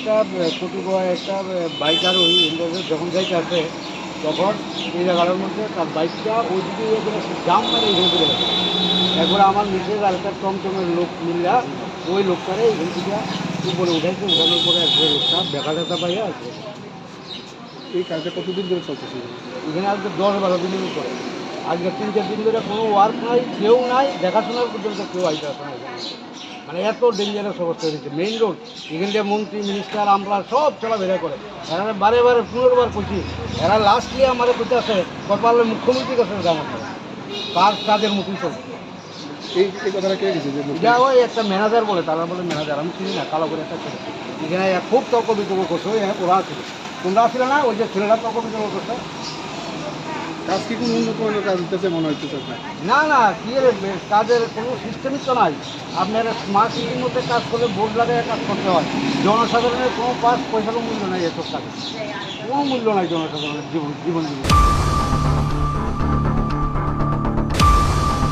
একটা কটুকয় একটা বাইক আরোহী ইন্দ্রদেব যখন যাইতে আসে তখন এই জায়গাটার মধ্যে তার বাইকটা ওইদিকে ইয়ে করে জাম মারে এখানে গেছে। একবার আমার নিজের আর একটা টমটমের লোক মিললা ওই লোকটারে এখান থেকে উপরে উঠাইছে উঠানোর পরে একবারে লোকটা দেখা দেখা পাইয়া আছে এই কাজটা কতদিন ধরে চলতেছে? এখানে আজকে দশ বারো দিনের উপরে। আজকে তিন চার দিন ধরে কোনো ওয়ার্ক নাই কেউ নাই দেখাশোনার পর্যন্ত কেউ আইতে আসে না মানে এত ডেঞ্জারাস অবস্থা হয়েছে। মেইন রোড এখান থেকে মন্ত্রী মিনিস্টার আমরা সব চলাফেরা করে। এরা বারে বারে পুনর্বার করছি এরা লাস্টলি আমাদের করতে আসে কপালের মুখ্যমন্ত্রী কাছে জানা কাজ কাজের মতোই চলছে। যে ওই একটা ম্যানেজার বলে তারা বলে ম্যানেজার আমি চিনি না কালো করে একটা ছেলে। এখানে খুব তর্ক বিতর্ক করছে ওরা ছিল তোমরা ছিল না ওই যে ছেলেরা তর্ক বিতর্ক করছে। কাজ কি কোনো উন্নত কোনো কাজ হতেছে মনে হচ্ছে না না, কি কাজের কোনো সিস্টেমই তো নাই। আপনার স্মার্ট সিটির মধ্যে কাজ করলে বোর্ড লাগায় কাজ করতে হয়। জনসাধারণের কোনো পাঁচ পয়সারও মূল্য নাই এসব কাজে। কোনো মূল্য নাই জনসাধারণের জীবন জীবন জীবন